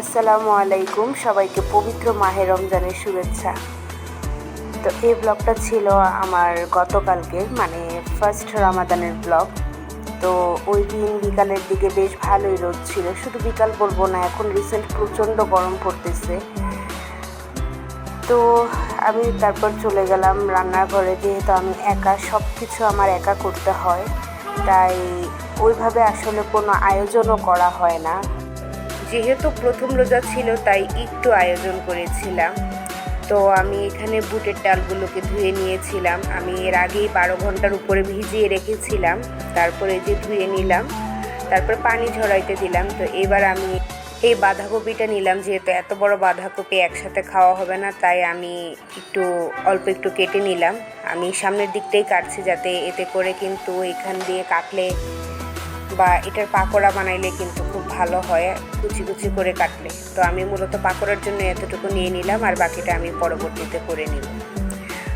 আসসালামু আলাইকুম, সবাইকে পবিত্র মাহে রমজানের শুভেচ্ছা। তো এই ব্লগটা ছিল আমার গতকালকের মানে ফার্স্ট রামাদানের ব্লগ। তো ওই দিন বিকালের দিকে বেশ ভালোই রোদ ছিল। শুধু বিকাল বলব না, এখন রিসেন্ট প্রচণ্ড গরম পড়তেছে। তো আমি তারপর চলে গেলাম রান্নাঘরে, যেহেতু আমি একা সব কিছু আমার একা করতে হয়। তাই ওইভাবে আসলে কোনো আয়োজনও করা হয় না। যেহেতু প্রথম রোজা ছিল, তাই একটু আয়োজন করেছিলাম। তো আমি এখানে বুটের ডালগুলোকে ধুয়ে নিয়েছিলাম। আমি এর আগেই বারো ঘণ্টার উপরে ভিজিয়ে রেখেছিলাম। তারপরে যে ধুয়ে নিলাম, তারপর পানি ঝরাইতে দিলাম। তো এবার আমি এই বাঁধাকপিটা নিলাম, যেহেতু এত বড় বাঁধাকপি একসাথে খাওয়া হবে না, তাই আমি একটু, অল্প একটু কেটে নিলাম। আমি সামনের দিকটাই কাটছি যাতে এতে করে কিন্তু এখান দিয়ে কাটলে বা এটার পাকোড়া বানাইলে কিন্তু খুব ভালো হয়, কুচি কুচি করে কাটলে। তো আমি মূলত পাকোড়ার জন্য এতটুকু নিয়ে নিলাম আর বাকিটা আমি পরবর্তীতে করে নিব।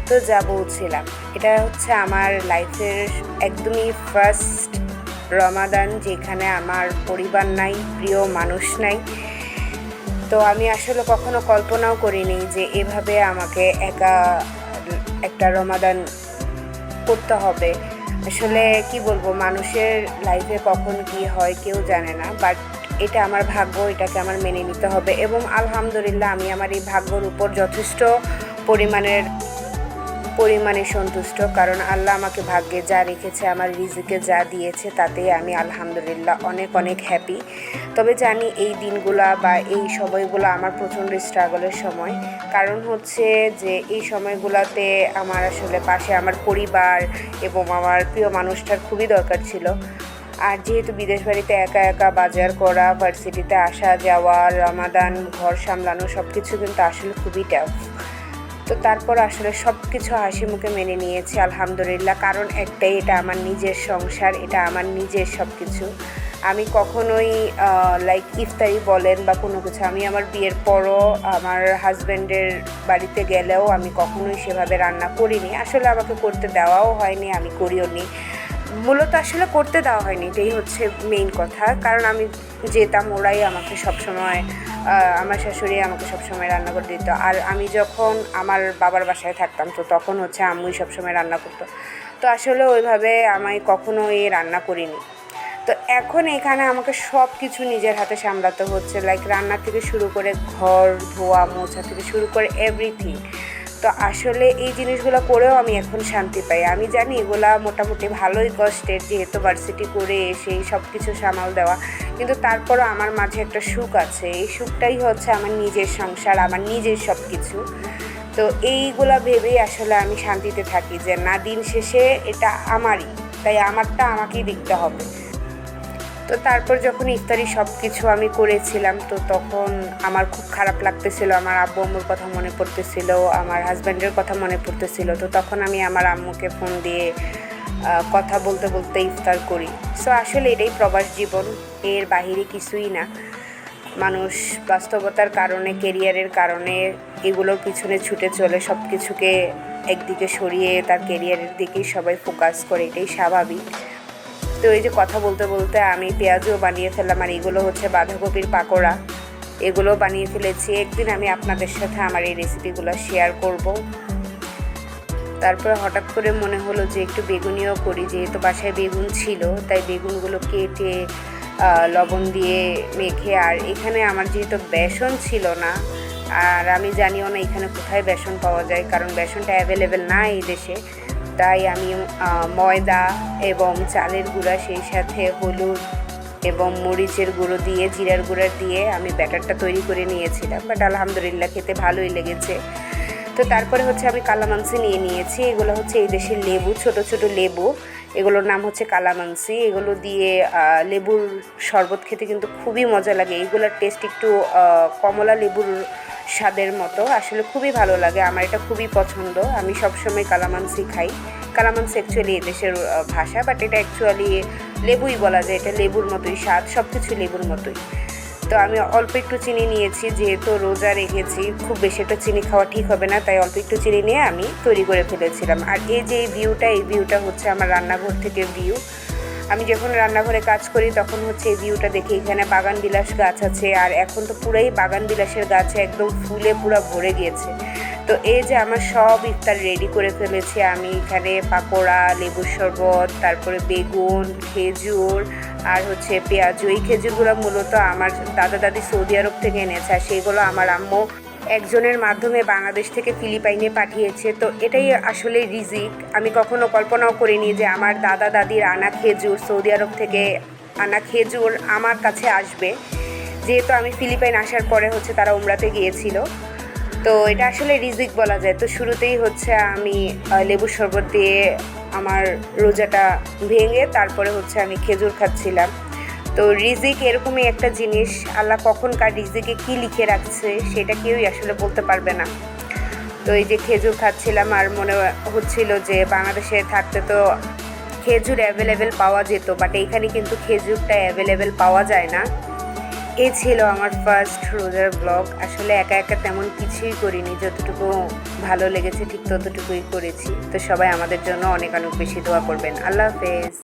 তো যা বলছিলাম, এটা হচ্ছে আমার লাইফের একদমই ফার্স্ট রমাদান যেখানে আমার পরিবার নাই, প্রিয় মানুষ নাই। তো আমি আসলে কখনো কল্পনাও করিনি যে এভাবে আমাকে একা একটা রমাদান করতে হবে। আসলে কি বলব, মানুষের লাইফে কখন কি হয় কেউ জানে না বাট এটা আমার ভাগ্য, এটাকে আমার মেনে নিতে হবে এবং আলহামদুলিল্লাহ আমি আমার এই ভাগ্যর উপর যথেষ্ট পরিমাণের পরিমাণে সন্তুষ্ট, কারণ আল্লাহ আমাকে ভাগ্যে যা রেখেছে, আমার রিজিকে যা দিয়েছে, তাতে আমি আলহামদুলিল্লাহ অনেক অনেক হ্যাপি তবে জানি এই দিনগুলা বা এই সময়গুলো আমার প্রচণ্ড স্ট্রাগলের সময়। কারণ হচ্ছে যে এই সময়গুলোতে আমার আসলে পাশে আমার পরিবার এবং আমার প্রিয় মানুষটার খুবই দরকার ছিল। আর যেহেতু বিদেশ বাড়িতে একা একা বাজার করা, ভার্সিটিতে আসা যাওয়া রমাদান, ঘর সামলানো সব কিছু কিন্তু আসলে খুবই টাফ তো তারপর আসলে সব কিছু হাসি মুখে মেনে নিয়েছি, আলহামদুলিল্লাহ। কারণ একটাই, এটা আমার নিজের সংসার, এটা আমার নিজের সব কিছু আমি কখনোই লাইক ইফতারি বলেন বা কোনো কিছু, আমি আমার বিয়ের পরও আমার হাজব্যান্ডের বাড়িতে গেলেও আমি কখনোই সেভাবে রান্না করিনি। আসলে আমাকে করতে দেওয়াও হয়নি, আমি করিও নি মূলত আসলে করতে দেওয়া হয়নি, এটাই হচ্ছে মেইন কথা। কারণ আমি যেতাম, ওরাই আমাকে সবসময় আমার শাশুড়ি আমাকে সবসময় রান্না করে দিত। আর আমি যখন আমার বাবার বাসায় থাকতাম, তো তখন হচ্ছে আম্মুই সবসময় রান্না করতো। তো আসলে ওইভাবে আমি কখনো এই রান্না করিনি। তো এখন এখানে আমাকে সব কিছু নিজের হাতে সামলাতে হচ্ছে। লাইক রান্না থেকে শুরু করে ঘর, ধোয়া, মোছা থেকে শুরু করে এভরিথিং তো আসলে এই জিনিসগুলো করেও আমি এখন শান্তি পাই। আমি জানি এগুলা মোটামুটি ভালোই কষ্টের যেহেতু ভার্সিটি করে এসে সব কিছু সামাল দেওয়া। কিন্তু তারপরও আমার মাঝে একটা সুখ আছে। এই সুখটাই হচ্ছে আমার নিজের সংসার, আমার নিজের সব কিছু তো এইগুলা ভেবেই আসলে আমি শান্তিতে থাকি যে না, দিন শেষে এটা আমারই। তাই আমারটা আমাকেই দেখতে হবে। তো তারপর যখন ইফতারি সব কিছু আমি করেছিলাম, তো তখন আমার খুব খারাপ লাগতেছিল, আমার আব্বু আম্মুর কথা মনে পড়তেছিল, আমার হাজব্যান্ডের কথা মনে পড়তেছিল। তো তখন আমি আমার আম্মুকে ফোন দিয়ে কথা বলতে বলতে ইফতার করি। সো আসলে এটাই প্রবাস জীবন, এর বাহিরে কিছুই না। মানুষ বাস্তবতার কারণে কেরিয়ারের কারণে এগুলোর পিছনে ছুটে চলে সব কিছুকে একদিকে সরিয়ে তার কেরিয়ারের দিকেই সবাই ফোকাস করে, এটাই স্বাভাবিক। তো এই যে কথা বলতে বলতে আমি পেঁয়াজও বানিয়ে ফেললাম আর এগুলো হচ্ছে বাঁধাকপির পাকোড়া। এগুলো বানিয়ে ফেলেছি। একদিন আমি আপনাদের সাথে আমার এই রেসিপিগুলো শেয়ার করব। তারপরে হঠাৎ করে মনে হলো যে একটু বেগুনিও করি, যেহেতু বাসায় বেগুন ছিল, তাই বেগুনগুলো কেটে লবণ দিয়ে মেখে, আর এখানে আমার যেহেতু বেসন ছিল না, আর আমি জানিও না এখানে কোথায় বেসন পাওয়া যায়, কারণ বেসনটা অ্যাভেলেবেল না এই দেশে। তাই আমি ময়দা এবং চালের গুঁড়া সেই সাথে হলুদ এবং মরিচের গুঁড়ো দিয়ে, জিরার গুঁড়া দিয়ে আমি ব্যাটারটা তৈরি করে নিয়েছিলাম। বাট আলহামদুলিল্লাহ খেতে ভালোই লেগেছে। তো তারপরে হচ্ছে আমি কালামাংসি নিয়ে নিয়েছি। এগুলো হচ্ছে এই দেশের লেবু, ছোট ছোট লেবু। এগুলোর নাম হচ্ছে কালামাংসি। এগুলো দিয়ে লেবুর শরবত খেতে কিন্তু খুবই মজা লাগে। এগুলোর টেস্ট একটু কমলা লেবুর স্বাদের মতো। আসলে খুবই ভালো লাগে। আমার এটা খুবই পছন্দ। আমি সবসময় কালামানসি খাই। কালামানসি অ্যাকচুয়ালি এদেশের ভাষা বাট এটা অ্যাকচুয়ালি লেবুই বলা যায়। এটা লেবুর মতোই স্বাদ সব কিছু লেবুর মতোই। তো আমি অল্প একটু চিনি নিয়েছি, যেহেতু রোজা রেখেছি, খুব বেশি একটা চিনি খাওয়া ঠিক হবে না, তাই অল্প একটু চিনি নিয়ে আমি তৈরি করে ফেলেছিলাম। আর এই যে এই ভিউটা এই ভিউটা হচ্ছে আমার রান্নাঘর থেকে ভিউ আমি যখন রান্নাঘরে কাজ করি, তখন হচ্ছে এই ভিউটা দেখি। এখানে বাগান বিলাস গাছ আছে, আর এখন তো পুরাই বাগান বিলাসের গাছে, একদম ফুলে পুরো ভরে গিয়েছে। তো এই যে আমার সব ইফতার রেডি করে ফেলেছি আমি। এখানে পাকোড়া, লেবুর শরবত, তারপরে বেগুন, খেজুর, আর হচ্ছে পেঁয়াজু। এই খেজুরগুলো মূলত আমার দাদা দাদি সৌদি আরব থেকে এনেছে, আর সেইগুলো আমার আম্মু একজনের মাধ্যমে বাংলাদেশ থেকে ফিলিপাইনে পাঠিয়েছে। তো এটাই আসলে রিজিক। আমি কখনো কল্পনাও করিনি যে আমার দাদা, দাদির আনা খেজুর সৌদি আরব থেকে আনা খেজুর আমার কাছে আসবে। যেহেতু আমি ফিলিপাইন আসার পরে হচ্ছে তারা উমরাতে গিয়েছিল। তো এটা আসলে রিজিক বলা যায়। তো শুরুতেই হচ্ছে আমি লেবুর শরবত দিয়ে আমার রোজাটা ভেঙে তারপরে হচ্ছে আমি খেজুর খাচ্ছিলাম। তো রিজিক এরকমই একটা জিনিস, আল্লাহ কখনকার রিজিকে কি লিখে রাখছে সেটা কেউই আসলে বলতে পারবে না। তো এই যে খেজুর খাচ্ছিলাম আর মনে হচ্ছিল যে বাংলাদেশে থাকতে তো খেজুর অ্যাভেলেবেল পাওয়া যেত বাট এইখানে কিন্তু খেজুরটা অ্যাভেলেবেল পাওয়া যায় না। এই ছিল আমার ফার্স্ট রোজার ব্লগ আসলে একা একা তেমন কিছুই করিনি, যতটুকু ভালো লেগেছে ঠিক ততটুকুই করেছি। তো সবাই আমাদের জন্য অনেক অনেক বেশি দোয়া করবেন। আল্লাহ হাফেজ।